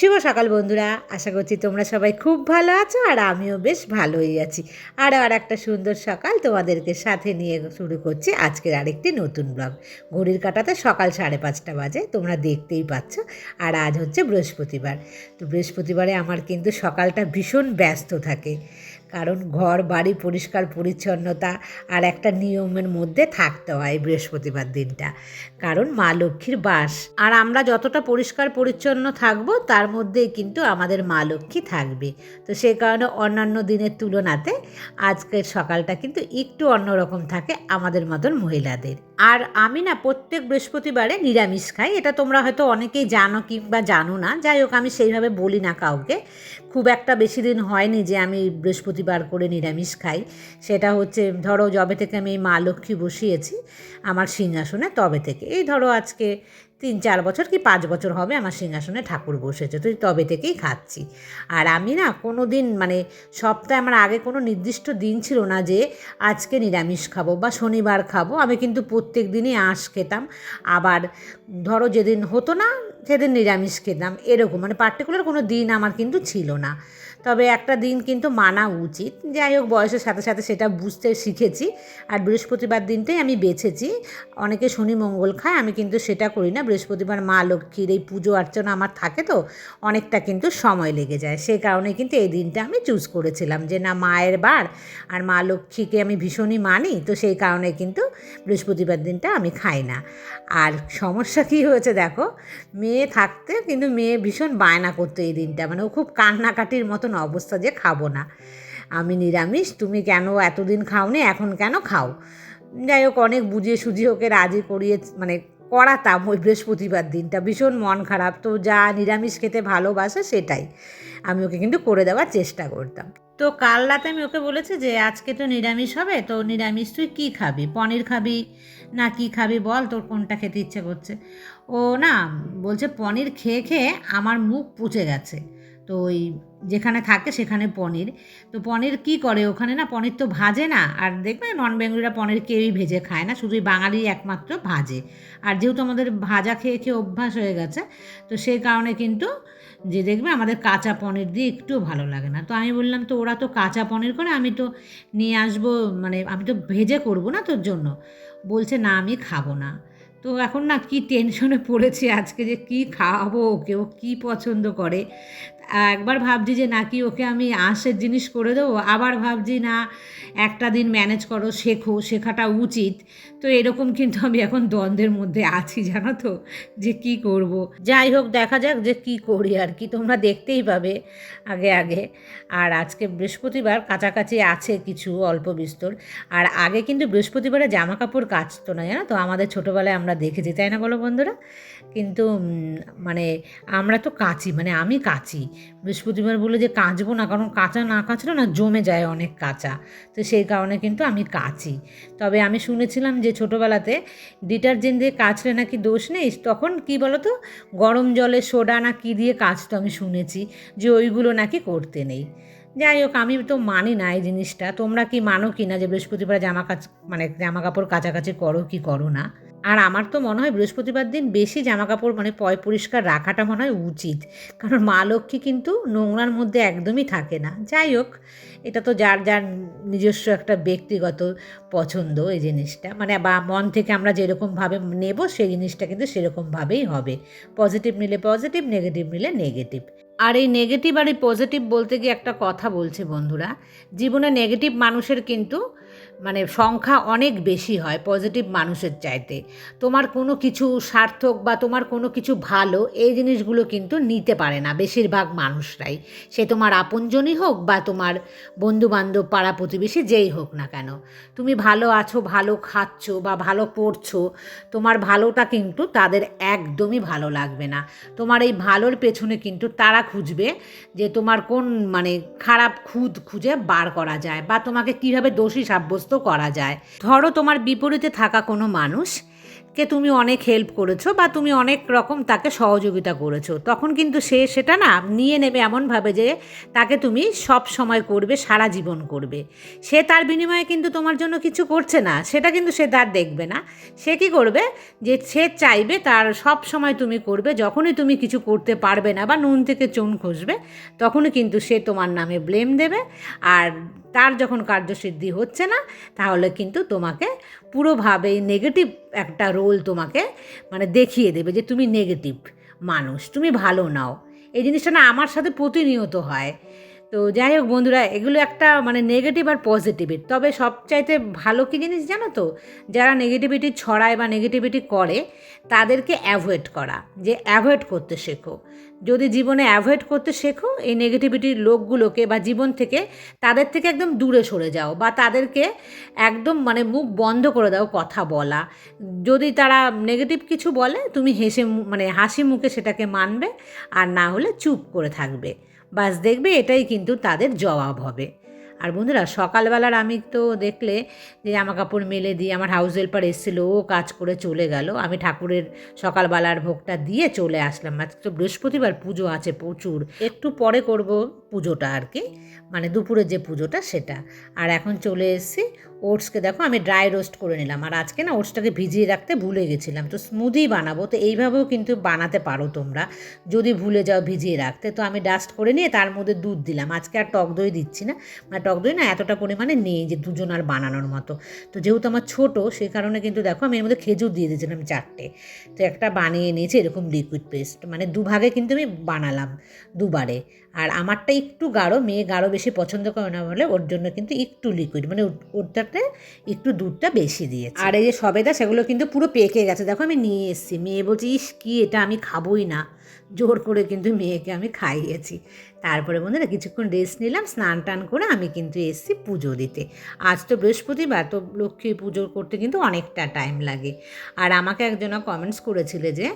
শুভ সকাল বন্ধুরা। আশা করছি তোমরা সবাই খুব ভালো আছো আর আমিও বেশ ভালোই আছি। আরও আর একটা সুন্দর সকাল তোমাদেরকে সাথে নিয়ে শুরু করছি আজকের আরেকটি নতুন ব্লগ। ঘড়ির কাটাতে সকাল সাড়ে পাঁচটা বাজে, তোমরা দেখতেই পাচ্ছ। আর আজ হচ্ছে বৃহস্পতিবার। তো বৃহস্পতিবারে আমার কিন্তু সকালটা ভীষণ ব্যস্ত থাকে। কারণ ঘর, বাড়ি, পরিষ্কার, পরিচ্ছন্নতা আর একটা নিয়মের মধ্যে থাকতে হয় বৃহস্পতিবার দিনটা। কারণ মা লক্ষ্মীর বাস। আর আমরা যতটা পরিষ্কার, পরিচ্ছন্ন থাকব, তার মধ্যেই কিন্তু আমাদের মা লক্ষ্মী থাকবে। তো সেই কারণে অন্যান্য দিনের তুলনাতে আজকের সকালটা কিন্তু একটু অন্যরকম থাকে আমাদের মতন মহিলাদের। আর আমি না প্রত্যেক বৃহস্পতিবারে নিরামিষ খাই। এটা তোমরা হয়তো অনেকেই জানো কিংবা জানো না। যাই হোক, আমি সেইভাবে বলি না কাউকে। খুব একটা বেশি দিন হয়নি যে আমি বৃহস্পতিবার করে নিরামিষ খাই, সেটা হচ্ছে, ধরো যবে থেকে আমি মা লক্ষ্মী বসিয়েছি, আমার সিংহাসনে তবে থেকে। এই ধরো আজকে তিন চার বছর কি পাঁচ বছর হবে আমার সিংহাসনে ঠাকুর বসেছে, তো তবে থেকেই খাচ্ছি। আর আমি না কোনো দিন মানে সপ্তাহে আমার আগে কোনো নির্দিষ্ট দিন ছিল না যে আজকে নিরামিষ খাব বা শনিবার খাব। আমি কিন্তু প্রত্যেক দিনই আঁশ খেতাম। আবার ধরো যেদিন হতো না, সেদিন নিরামিষ খেতাম, এরকম। মানে পার্টিকুলার কোনো দিন আমার কিন্তু ছিল না। তবে একটা দিন কিন্তু মানা উচিত। যাই হোক, বয়সের সাথে সাথে সেটা বুঝতে শিখেছি। আর বৃহস্পতিবার দিনটাই আমি বেছেছি। অনেকে শনি মঙ্গল খায়, আমি কিন্তু সেটা করি না। বৃহস্পতিবার মা লক্ষ্মীর এই পুজো অর্চনা আমার থাকে তো, অনেকটা কিন্তু সময় লেগে যায়। সেই কারণে কিন্তু এই দিনটা আমি চুজ করেছিলাম যে না, মায়ের বার আর মা লক্ষ্মীকে আমি ভীষণই মানি, তো সেই কারণে কিন্তু বৃহস্পতিবার দিনটা আমি খাই না। আর সমস্যা কী হয়েছে দেখো, মেয়ে থাকতে কিন্তু মেয়ে ভীষণ বায়না করতো এই দিনটা। মানে ও খুব কান্নাকাটির মতন অবস্থা যে খাব না। আমি নিরামিষ, তুমি কেন এতদিন খাওনি, এখন কেন খাও? যাই হোক, অনেক বুঝিয়ে সুঝিয়ে ওকে রাজি করিয়ে মানে করাতাম ওই বৃহস্পতিবার দিনটা। ভীষণ মন খারাপ, তো যা নিরামিষ খেতে ভালোবাসে সেটাই। আমি ওকে কিন্তু করে দেওয়ার চেষ্টা করতাম। তো কাল রাতে আমি ওকে বলেছি যে, আজকে তো নিরামিষ হবে, তো নিরামিষ তুই কী খাবি? পনির খাবি না কি খাবি বল, তোর কোনটা খেতে ইচ্ছে করছে? ও না, বলছে, পনির খেয়ে খেয়ে আমার মুখ পুচে গেছে। তো ওই যেখানে থাকে সেখানে পনির। তো পনির কি করে? ওখানে না পনির তো ভাজে না। আর দেখবে নন বেঙ্গলিরা পনির কেউই ভেজে খায় না শুধু বাঙালি একমাত্র ভাজে। আর যেহেতু আমাদের ভাজা খেয়ে খেয়ে অভ্যাস হয়ে গেছে, তো সেই কারণে কিন্তু যে দেখবে আমাদের কাঁচা পনির দিয়ে একটু ভালো লাগে না। তো আমি বললাম, তো ওরা তো কাঁচা পনির করে, আমি তো নিয়ে আসব মানে আমি তো ভেজে করব না তোর জন্য। বলছে, না, আমি খাব না। তো এখন না কি টেনশনে পড়েছে আজকে যে কি খাওয়াবো ওকে, ও কী পছন্দ করে? একবার ভাবছি যে নাকি ওকে আমি আঁশের জিনিস করে দেবো, আবার ভাবছি, না, একটা দিন ম্যানেজ করো, শেখো, শেখাটা উচিত। তো এরকম কিন্তু আমি এখন দ্বন্দ্বের মধ্যে আছি, জানো তো, যে কি করব। যাই হোক, দেখা যাক যে কি করি আর কি, তোমরা দেখতেই পাবে আগে আগে। আর আজকে বৃহস্পতিবার, কাছাকাছি আছে কিছু অল্প বিস্তর। আর আগে কিন্তু বৃহস্পতিবারে জামা কাপড় কাচতো না, জানো তো? আমাদের ছোটোবেলায় আমরা দেখেছি, তাই না বলো বন্ধুরা? কিন্তু মানে আমরা তো কাচি মানে আমি কাচি। বৃহস্পতিবার বলে যে কাচবো না, কারণ কাঁচা না কাচলে না জমে যায় অনেক কাঁচা। তো সেই কারণে কিন্তু আমি কাচি। তবে আমি শুনেছিলাম যে ছোটোবেলাতে ডিটারজেন্ট দিয়ে কাচলে নাকি দোষ নেই, তখন কি বলতো, গরম জলে সোডা না কী দিয়ে কাচতো আমি শুনেছি যে ওইগুলো নাকি করতে নেই। যাই হোক, আমি তো মানি না এই জিনিসটা। তোমরা কি মানো কি না যে বৃহস্পতিবার জামা কাচ মানে জামা কাপড় কাচাকাচি করো কি করো না? আর আমার তো মনে হয় বৃহস্পতিবার দিন বেশি জামা কাপড় মানে পয় পরিষ্কার রাখাটা মনে হয় উচিত। কারণ মা লক্ষ্মী কিন্তু নোংরার মধ্যে একদমই থাকে না। যাই হোক, এটা তো যার যার নিজস্ব একটা ব্যক্তিগত পছন্দ এই জিনিসটা। মানে বা মন থেকে আমরা যেরকমভাবে নেব, সেই জিনিসটা কিন্তু সেরকমভাবেই হবে। পজিটিভ নিলে পজিটিভ, নেগেটিভ নিলে নেগেটিভ। আর এই নেগেটিভ আর এই পজিটিভ বলতে গিয়ে একটা কথা বলছে বন্ধুরা। জীবনে নেগেটিভ মানুষের কিন্তু মানে সংখ্যা অনেক বেশি হয় পজিটিভ মানুষের চাইতে। তোমার কোনো কিছু সার্থক বা তোমার কোনো কিছু ভালো এই জিনিসগুলো কিন্তু নিতে পারে না বেশিরভাগ মানুষরাই। সে তোমার আপনজনই হোক বা তোমার বন্ধুবান্ধব, পাড়া প্রতিবেশী যেই হোক না কেন। তুমি ভালো আছো, ভালো খাচ্ছ বা ভালো পড়ছো, তোমার ভালোটা কিন্তু তাদের একদমই ভালো লাগবে না। তোমার এই ভালোর পেছনে কিন্তু তারা খুঁজবে যে তোমার কোন মানে খারাপ খুদ খুঁজে বার করা যায় বা তোমাকে কীভাবে দোষী সাব্যস্ত করা যায়। ধরো তোমার বিপরীতে থাকা কোনো মানুষ কে তুমি অনেক হেল্প করেছ বা তুমি অনেক রকম তাকে সহযোগিতা করেছ। তখন কিন্তু সে সেটা না নিয়ে নেবে এমনভাবে যে তাকে তুমি সব সময় করবে, সারা জীবন করবে। সে তার বিনিময়ে কিন্তু তোমার জন্য কিছু করছে না। সেটা কিন্তু সে তার দেখবে না। সে কি করবে? যে সে চাইবে তার সব সময় তুমি করবে, যখনই তুমি কিছু করতে পারবে না বা নুন থেকে চুন খসবে তখনই কিন্তু সে তোমার নামে ব্লেম দেবে। আর তার যখন কার্যসিদ্ধি হচ্ছে না, তাহলে কিন্তু তোমাকে পুরোভাবে নেগেটিভ একটা রোল তোমাকে মানে দেখিয়ে দেবে যে তুমি নেগেটিভ মানুষ, তুমি ভালো নাও। এই জিনিসটা না আমার সাথে প্রতিনিয়ত হয়। তো যাই হোক বন্ধুরা, এগুলো একটা মানে নেগেটিভ আর পজিটিভের তবে সবচাইতে ভালো কী জিনিস জানো তো? যারা নেগেটিভিটি ছড়ায় বা নেগেটিভিটি করে, তাদেরকে অ্যাভয়েড করা। যে অ্যাভয়েড করতে শেখো। যদি জীবনে অ্যাভয়েড করতে শেখো, এই নেগেটিভিটির লোকগুলোকে বা জীবন থেকে তাদের থেকে একদম দূরে সরে যাও বা তাদেরকে একদম মানে মুখ বন্ধ করে দাও কথা বলা। যদি তারা নেগেটিভ কিছু বলে, তুমি হেসে মানে হাসি মুখে সেটাকে মানবে, আর না হলে চুপ করে থাকবে। বাস দেখবে এটাই কিন্তু তাদের জবাব হবে। আর বন্ধুরা, সকালবেলার আমি তো দেখলে যে জামা কাপড় মেলে দিয়ে আমার হাউস হেল্পার এসেছিল, ও কাজ করে চলে গেল। আমি ঠাকুরের সকালবেলার ভোগটা দিয়ে চলে আসলাম। আজকে তো বৃহস্পতিবার পুজো আছে প্রচুর। একটু পরে করব পুজোটা আর কি। মানে দুপুরে যে পুজোটা সেটা। আর এখন চলে এসেছি ওটসকে দেখো আমি ড্রাই রোস্ট করে নিলাম। আর আজকে না ওটসটাকে ভিজিয়ে রাখতে ভুলে গেছিলাম। তো স্মুদি বানাবো। তো এইভাবেও কিন্তু বানাতে পারো তোমরা। যদি ভুলে যাও ভিজিয়ে রাখতে। তো আমি ডাস্ট করে নিয়ে তার মধ্যে দুধ দিলাম। আজকে আর টক দই দিচ্ছি না। মানে টক দই না এতটা পরিমাণে নেই যে দুজন আর বানানোর মতো। তো যেহেতু আমার ছোটো সেই কারণে কিন্তু দেখো আমি এর মধ্যে খেজুর দিয়ে দিয়েছিলাম চারটে। তো একটা বানিয়ে নিয়েছি এরকম লিকুইড পেস্ট মানে দুভাগে কিন্তু আমি বানালাম দুবারে। আর আমারটা একটু গাঢ়। মেয়ে গাঢ় বেশি পছন্দ করে না বলে ওর জন্য কিন্তু একটু লিকুইড মানে ওর- ওরটাতে একটু দুধটা বেশি দিয়েছি। আর এই যে সবেদা, সেগুলো কিন্তু পুরো পেকে গেছে। দেখো আমি নিয়ে এসেছি। মেয়ে বলছি, ইস, কি এটা আমি খাবোই না। জোর করে কিন্তু মেয়েকে আমি খাইয়েছি। তারপরে বন্ধুরা কিছুক্ষণ রেস্ট নিলাম, স্নান টান করে আমি কিন্তু এসেছি পুজো দিতে। আজ তো বৃহস্পতিবার, তো লক্ষ্মী পুজো করতে কিন্তু অনেকটা টাইম লাগে। আর আমাকে একজনা কমেন্টস করেছিল যে,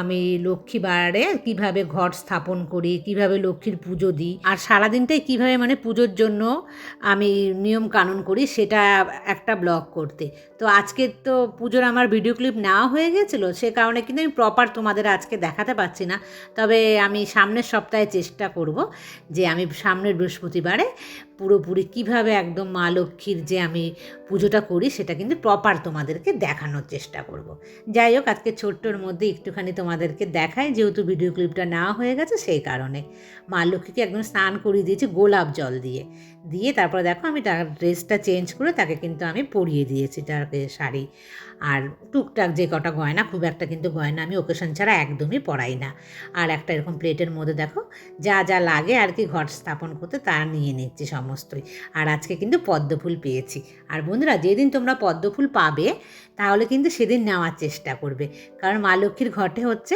আমি লক্ষ্মীবারে কীভাবে ঘর স্থাপন করি, কীভাবে লক্ষ্মীর পুজো দিই, আর সারাদিনটাই কীভাবে মানে পুজোর জন্য আমি নিয়ম কানুন করি, সেটা একটা ব্লগ করতে। তো আজকে তো পুজোর আমার ভিডিও ক্লিপ নেওয়া হয়ে গেছিল, সে কারণে কিন্তু আমি প্রপার তোমাদের আজকে দেখাতে পারছি না। তবে আমি সামনের সপ্তাহে চেষ্টা করব। যে আমি সামনের বৃহস্পতিবারে পুরোপুরি কীভাবে একদম মা লক্ষ্মীর যে আমি পুজোটা করি সেটা কিন্তু প্রপার তোমাদেরকে দেখানোর চেষ্টা করব। যাই হোক, আজকে ছোট্টর মধ্যে একটুখানি তোমাদেরকে দেখাই, যেহেতু ভিডিও ক্লিপটা নেওয়া হয়ে গেছে সেই কারণে। মা লক্ষ্মীকে একদম স্নান করিয়ে দিয়েছি গোলাপ জল দিয়ে। দিয়ে তারপরে দেখো আমি তার ড্রেসটা চেঞ্জ করে তাকে কিন্তু আমি পরিয়ে দিয়েছি তাকে শাড়ি। আর টুকটাক যে কটা গয়না, খুব একটা কিন্তু গয়না আমি ওকেশন ছাড়া একদমই পরাই না। আর একটা এরকম প্লেটের মধ্যে দেখো, যা যা লাগে আর কি ঘর স্থাপন করতে তা নিয়ে নিচ্ছি সমস্তই। আর আজকে কিন্তু পদ্মফুল পেয়েছি। আর বন্ধুরা, যেদিন তোমরা পদ্মফুল পাবে, তাহলে কিন্তু সেদিন নেওয়ার চেষ্টা করবে। কারণ মা লক্ষ্মীর ঘটে হচ্ছে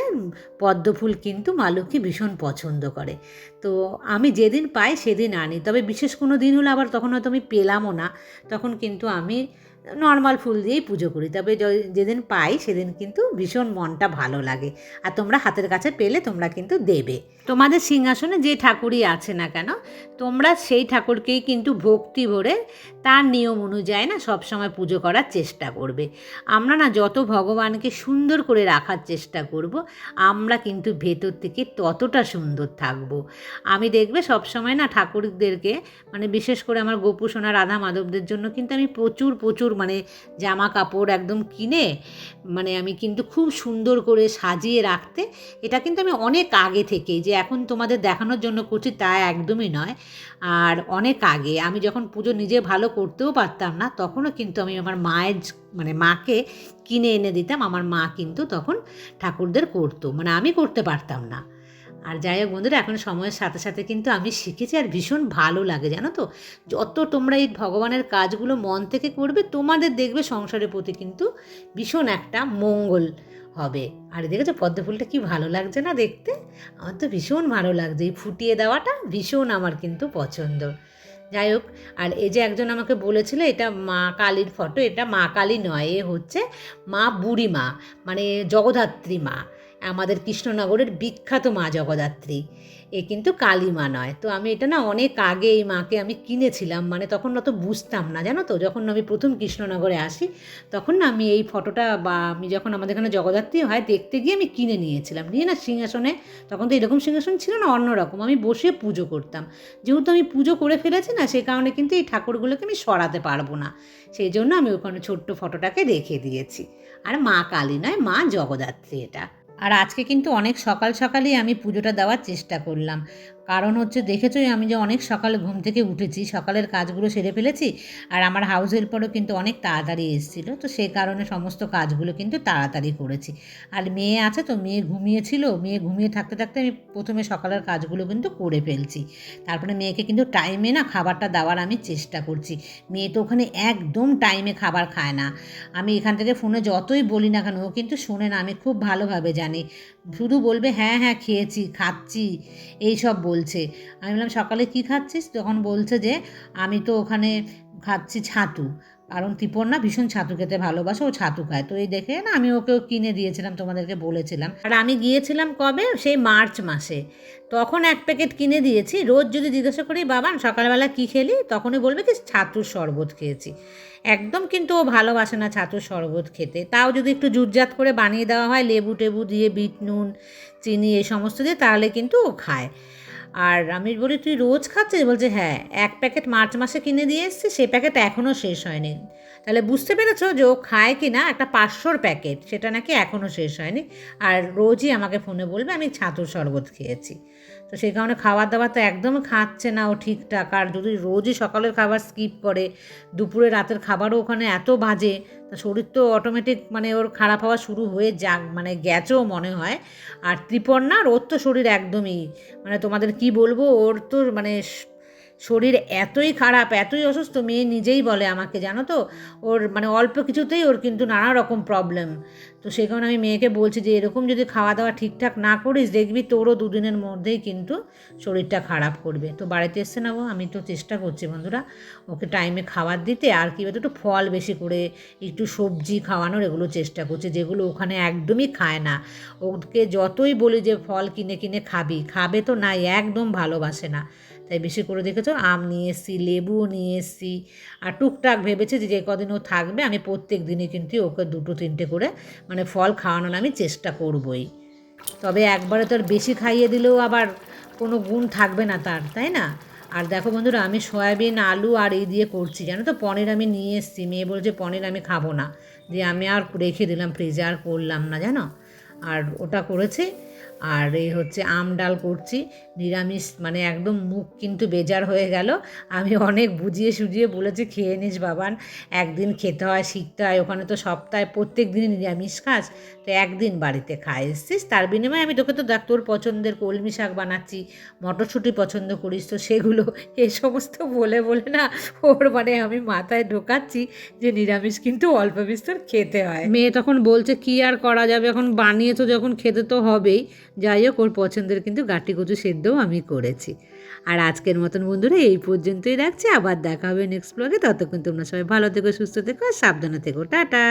পদ্মফুল কিন্তু মা লক্ষ্মী ভীষণ পছন্দ করে। তো আমি যেদিন পাই, সেদিন আনি। তবে বিশেষ কোনো দিন হলে আবার তখন হয়তো আমি পেলামও না। তখন কিন্তু আমি নর্মাল ফুল দিয়েই পুজো করি। তবে যেদিন পাই সেদিন কিন্তু ভীষণ মনটা ভালো লাগে। আর তোমরা হাতের কাছে পেলে তোমরা কিন্তু দেবে। তোমাদের সিংহাসনে যে ঠাকুরই আছে না কেন, তোমরা সেই ঠাকুরকেই কিন্তু ভক্তি ভরে তার নিয়ম অনুযায়ী না সবসময় পুজো করার চেষ্টা করবে। আমরা না যত ভগবানকে সুন্দর করে রাখার চেষ্টা করব, আমরা কিন্তু ভেতর থেকে ততটা সুন্দর থাকব। আমি দেখবে সবসময় না ঠাকুরদেরকে মানে বিশেষ করে আমার গোপু সোনা রাধা মাধবদের জন্য কিন্তু আমি প্রচুর প্রচুর মানে জামা কাপড় একদম কিনে মানে আমি কিন্তু খুব সুন্দর করে সাজিয়ে রাখতে, এটা কিন্তু আমি অনেক আগে থেকেই যে এখন তোমাদের দেখানোর জন্য করছি তা একদমই নয়। আর অনেক আগে, আমি যখন পুজো নিজে ভালো করতেও পারতাম না, তখনও কিন্তু আমি আমার মায়ের মানে মাকে কিনে এনে দিতাম, আমার মা কিন্তু তখন ঠাকুরদের করতো মানে আমি করতে পারতাম না। আর যাই হোক বন্ধুরা, এখন সময়ের সাথে সাথে কিন্তু আমি শিখেছি আর ভীষণ ভালো লাগে, জানো তো? যত তোমরা এই ভগবানের কাজগুলো মন থেকে করবে, তোমাদের দেখবে সংসারের প্রতি কিন্তু ভীষণ একটা মঙ্গল হবে। আর দেখেছ, পদ্ম ফুলটা কি ভালো লাগছে না দেখতে? আমার তো ভীষণ ভালো লাগছে, এই ফুটিয়ে দেওয়াটা ভীষণ আমার কিন্তু পছন্দ। যাই হোক, আর এই যে একজন আমাকে বলেছিল, এটা মা কালীর ফটো এটা মা কালী নয়, এ হচ্ছে মা বুড়ি মা মানে জগদ্ধাত্রী মা। আমাদের কৃষ্ণনগরের বিখ্যাত মা জগদ্ধাত্রী। এ কিন্তু কালিমা নয়। তো আমি এটা না অনেক আগে এই মাকে আমি কিনেছিলাম মানে তখন অত বুঝতাম না, জানো তো? যখন আমি প্রথম কৃষ্ণনগরে আসি, তখন না আমি এই ফটোটা বা আমি যখন আমাদের এখানে জগদ্ধাত্রী হয়, দেখতে গিয়ে আমি কিনে নিয়েছিলাম। নিয়ে না সিংহাসনে, তখন তো এরকম সিংহাসন ছিল না অন্যরকম আমি বসে পুজো করতাম। যেহেতু আমি পুজো করে ফেলেছি না সেই কারণে কিন্তু এই ঠাকুরগুলোকে আমি সরাতে পারব না। সেই জন্য আমি ওখানে ছোট্ট ফটোটাকে রেখে দিয়েছি। আর মা কালী নয়, মা জগদ্ধাত্রী এটা। আর আজকে কিন্তু অনেক সকাল সকালেই আমি পুজোটা দেওয়ার চেষ্টা করলাম। কারণ হচ্ছে দেখেছোই আমি যে অনেক সকালে ঘুম থেকে উঠেছি, সকালের কাজগুলো সেরে ফেলেছি আর আমার হাউস হেল্পারও কিন্তু অনেক তাড়াতাড়ি এসেছিল। তো সেই কারণে সমস্ত কাজগুলো কিন্তু তাড়াতাড়ি করেছি। আর মেয়ে আছে তো, মেয়ে ঘুমিয়েছিল, মেয়ে ঘুমিয়ে থাকতে থাকতে আমি প্রথমে সকালের কাজগুলো কিন্তু করে ফেলছি। তারপরে মেয়েকে কিন্তু টাইমে না খাবারটা দেওয়ার আমি চেষ্টা করছি। মেয়ে তো ওখানে একদম টাইমে খাবার খায় না। আমি এখান থেকে ফোনে যতই বলি না কেন, ও কিন্তু শোনে না, আমি খুব ভালোভাবে জানি। শুধু বলবে হ্যাঁ হ্যাঁ খেয়েছি, খাচ্ছি। এই সব বলছে। আমি বললাম, সকালে কি খাচ্ছিস? তখন বলছে যে, আমি তো ওখানে খাচ্ছি ছাতু। কারণ ত্রিপর্ণা ভীষণ ছাতু খেতে ভালোবাসে, ও ছাতু খায়। তো এই দেখে না, আমি ওকেও কিনে দিয়েছিলাম, তোমাদেরকে বলেছিলাম। আর আমি গিয়েছিলাম কবে? সেই মার্চ মাসে। তখন এক প্যাকেট কিনে দিয়েছি। রোজ যদি জিজ্ঞাসা করি, বাবা, সকালবেলা কী খেলি? তখনই বলবে কি, ছাতুর শরবত খেয়েছি। একদম কিন্তু ও ভালোবাসে না ছাতুর শরবত খেতে। তাও যদি একটু জুটজাত করে বানিয়ে দেওয়া হয়, লেবু টেবু দিয়ে বিট নুন, চিনি, এই সমস্ত দিয়ে, তাহলে কিন্তু ও খায়। আর আমি বলি, তুই রোজ খাচ্ছিস? বলছে হ্যাঁ এক প্যাকেট মার্চ মাসে কিনে দিয়ে এসছি সেই প্যাকেট এখনও শেষ হয়নি। তাহলে বুঝতে পেরেছ যে ও খায় কি না, একটা পাঁচশোর প্যাকেট, সেটা নাকি এখনও শেষ হয়নি। আর রোজই আমাকে ফোনে বলবে, আমি ছাতুর শরবত খেয়েছি। তো সেই কারণে খাবার দাবার তো একদম খাচ্ছে না ও ঠিকঠাক। আর যদি রোজই সকালের খাবার স্কিপ করে, দুপুরে রাতের খাবারও ওখানে এত বাজে, তা শরীর তো অটোমেটিক মানে ওর খারাপ হওয়া শুরু হয়ে যাক মানে গেছেও মনে হয়। আর ত্রিপর্ণার ওর তো শরীর একদমই মানে তোমাদের কি বলব, ওর তো মানে শরীর এতই খারাপ, এতই অসুস্থ, মেয়ে নিজেই বলে আমাকে, জানো তো? ওর মানে অল্প কিছুতেই ওর কিন্তু নানা রকম প্রবলেম তো সেই কারণে আমি মেয়েকে বলছি যে, এরকম যদি খাওয়া দাওয়া ঠিকঠাক না করিস, দেখবি তোরও দুদিনের মধ্যেই কিন্তু শরীরটা খারাপ করবে। তো বাড়িতে এসছে না ও আমি তো চেষ্টা করছি বন্ধুরা, ওকে টাইমে খাবার দিতে, আর কি একটু ফল বেশি করে, একটু সবজি খাওয়ানোর এগুলো চেষ্টা করছি, যেগুলো ওখানে একদমই খায় না। ওকে যতই বলি যে, ফল কিনে কিনে খাবি। খাবে তো নাই, একদম ভালোবাসে না। তাই বেশি করে দেখেছ? আম নিয়ে এসেছি লেবুও নিয়ে এসেছি। আর টুকটাক ভেবেছি যে যে কদিন ও থাকবে, আমি প্রত্যেক দিনই কিন্তু ওকে দুটো তিনটে করে মানে ফল খাওয়ানোর আমি চেষ্টা করবই। তবে একবারে তো আর বেশি খাইয়ে দিলেও আবার কোনো গুণ থাকবে না তার, তাই না? আর দেখো বন্ধুরা, আমি সয়াবিন, আলু আর এই দিয়ে করছি, জানো তো? পনির আমি নিয়ে এসেছি। মেয়ে বলছে, পনির আমি খাব না। দিয়ে আমি আর রেখে দিলাম, ফ্রিজে আর করলাম না, জানো? আর ওটা করেছি। আর এই হচ্ছে আম ডাল করছি। নিরামিষ মানে একদম মুখ কিন্তু বেজার হয়ে গেল। আমি অনেক বুঝিয়ে সুজিয়ে বলেছি, খেয়ে নিস বাবান, একদিন খেতে হয়, শিখতে হয়। ওখানে তো সপ্তাহে প্রত্যেক দিনই নিরামিষ খাস। তো একদিন বাড়িতে খাই এসছিস? তার বিনিময়ে আমি তোকে তো দেখ, তোর পছন্দের কলমি শাক বানাচ্ছি, মটরশুঁটি পছন্দ করিস তো সেগুলো। এ সমস্ত বলে বলে না, ওর মানে আমি মাথায় ঢোকাচ্ছি যে নিরামিষ কিন্তু অল্প বিস্তর খেতে হয়। মেয়ে তখন বলছে, কি আর করা যাবে? এখন বানিয়ে তো যখন খেতে তো হবেই। যাই হোক, ওর পছন্দের কিন্তু গাটি কচু সেদ্ধও আমি করেছি। আর আজকের মতন বন্ধুরা, এই পর্যন্তই রাখছি। আবার দেখা হবে নেক্সট ব্লগে ততক্ষণ তোমরা সবাই ভালো থেকো, সুস্থ থেকো, আর সাবধানে থেকো। টাটা!